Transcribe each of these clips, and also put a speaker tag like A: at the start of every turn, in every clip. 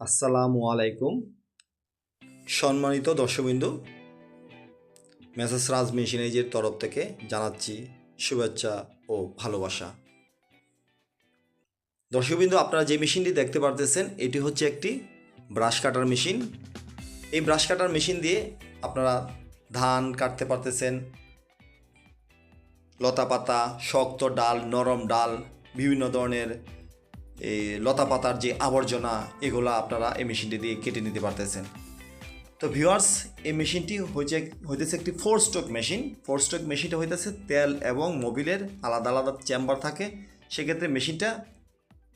A: আসসালামু আলাইকুম। সম্মানিত দর্শকবিন্দু মেসাস রাজ মেশিনাইজের তরফ থেকে জানাচ্ছি শুভেচ্ছা ও ভালোবাসা। দর্শকবিন্দু, আপনারা যে মেশিনটি দেখতে পারতেছেন, এটি হচ্ছে একটি ব্রাশ কাটার মেশিন। এই ব্রাশ কাটার মেশিন দিয়ে আপনারা ধান কাটতে পারতেছেন লতা পাতা শক্ত ডাল, নরম ডাল, বিভিন্ন ধরনের লতা পাতার যে আবর্জনা, এগুলো আপনারা এই মেশিনটি দিয়ে কেটে নিতে পারতেছেন। তো ভিউয়ার্স, এই মেশিনটি হয়েছে হইতেছে একটি four stroke machine four stroke মেশিনটা হইতেছে তেল এবং মোবিলের আলাদা আলাদা চেম্বার থাকে। সেক্ষেত্রে মেশিনটা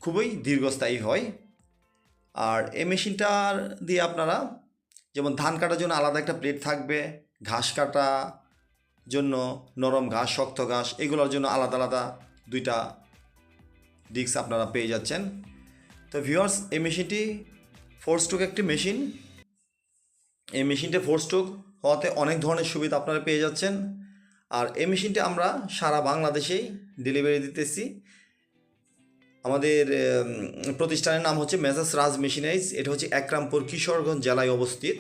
A: খুবই দীর্ঘস্থায়ী হয়। আর এই মেশিনটার দিয়ে আপনারা যেমন ধান কাটার জন্য আলাদা একটা প্লেট থাকবে, ঘাস কাটা জন্য নরম ঘাস, শক্ত ঘাস, এগুলোর জন্য আলাদা আলাদা দুইটা ডিস্ক আপনারা পেয়ে যাচ্ছেন। তো ভিউয়ার্স এই মেশিনটি ফোর স্ট্রোক একটি মেশিন এই মেশিনটা ফোর স্ট্রোক হওয়াতে অনেক ধরনের সুবিধা আপনারা পেয়ে যাচ্ছেন। আর এই মেশিনটা আমরা সারা বাংলাদেশেই ডেলিভারি দিতেছি। আমাদের প্রতিষ্ঠানের নাম হচ্ছে মেসাস রাজ মেশিনাইজ এটা হচ্ছে একরামপুর কিশোরগঞ্জ জেলায় অবস্থিত।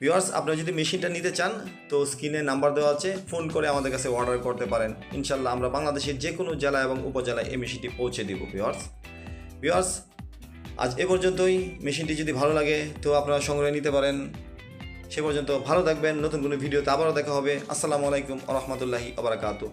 A: ভিউয়ার্স আপনারা যদি মেশিনটা নিতে চান, তো স্ক্রিনে নাম্বার দেওয়া আছে ফোন করে আমাদের কাছে অর্ডার করতে পারেন। ইনশাল্লাহ আমরা বাংলাদেশের যে কোনো জেলা এবং উপজেলায় এই মেশিনটি পৌঁছে দিব ভিউয়ার্স ভিউয়ার্স আজ এ পর্যন্তই। মেশিনটি যদি ভালো লাগে, তো আপনারা সংগ্রহে নিতে পারেন। সে পর্যন্ত ভালো থাকবেন। নতুন কোনো ভিডিওতে আবারও দেখা হবে। আসসালামু আলাইকুম রহমতুল্লাহি আবরাকাতু